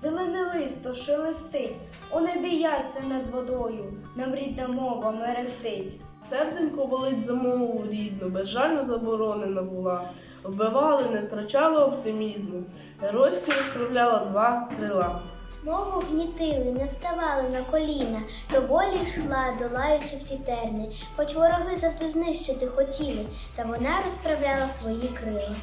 птахи листо шелестить, у не бійся над водою, нам рідна мова мерехтить. Серденько болить за мову рідну, безжально заборонена була. Вбивали, не втрачало оптимізму. Геройсько розправляла два крила. Мову гнітили, не вставали на коліна, до волі йшла, долаючи всі терни, хоч вороги завжди знищити хотіли, та вона розправляла свої крила.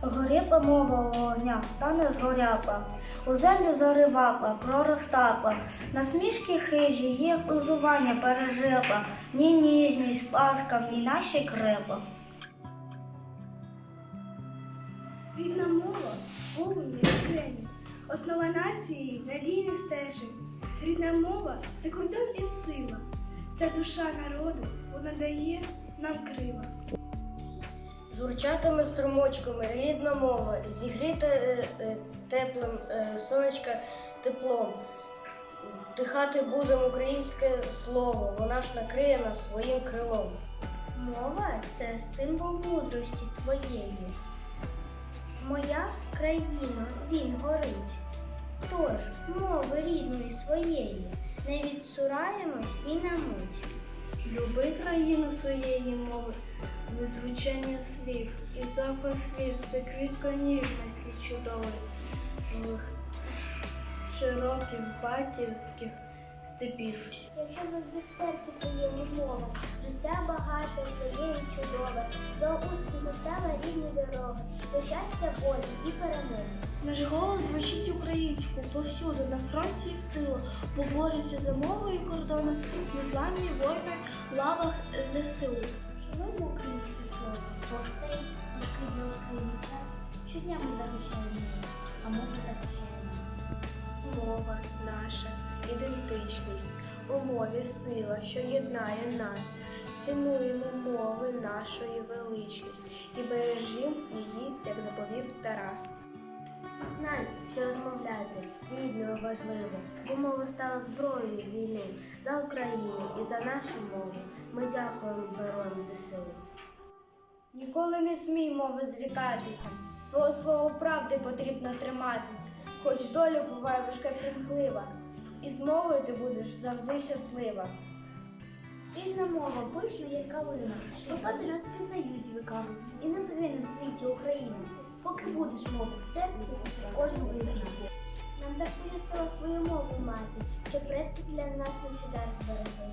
Горіпа мова вогня, та не згоряпа, у землю заривапа, проростапа, насмішки хижі, є узування пережипа, ні ніжність, ласка, ні наші крепа. Рідна мова повні окремі, основа нації надійний стержень. Рідна мова це кордон і сила, це душа народу, вона дає нам крила. Звучатиме струмочками рідна мова, зігріта е, е, теплим е, сонечка теплом. Дихати будемо українське слово, вона ж накриє нас своїм крилом. Мова це символ мудрості твоєї. Моя країна, він горить. Тож, мови рідної своєї, не відсураємось і на мить. Люби країну своєї мови, незвучання слів і запах слів це квітка ніжності чудових, широких батьківських степів. Якщо завжди в серці твоєму мова, життя багате, твоє і чудове, до успіху стала рідні дороги, до щастя волі і перемоги. Наш голос звучить українською повсюди, на фронті і в тилу, бо борються за мовою і кордони, незламні воїни в лавах ЗСУ. Шануємо українське слово, бо цей Україні час щодня ми захищаємо а мова ідентичність, у мові сила, що єднає нас. Цінуємо мови нашої величність і бережімо її, як заповів Тарас. Знай, що розмовляти рідною важливо, бо мова стала зброєю війни за Україну і за нашу мову. Ми дякуємо героям ЗСУ. Ніколи не смій мови зрікатися, свого свого правди потрібно триматися, хоч доля буває важка і примхлива, і з мовою ти будеш завжди щаслива. Рідна мова пишна, як калина, по тобі нас пізнають віками, і не згине в світі Україна, поки будеш мову в серці кожного із. Нам так пощастило свою мову мати, що предки для нас наче дар зберегли.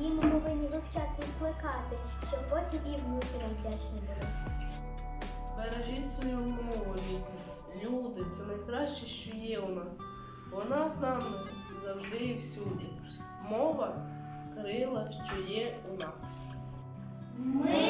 Її ми повинні вивчати і плекати, щоб потім і внуки нам вдячні були. Бережіть свою мову. Люди, це найкраще, що є у нас. Вона з нами завжди і всюди. Мова крила, що є у нас. Ми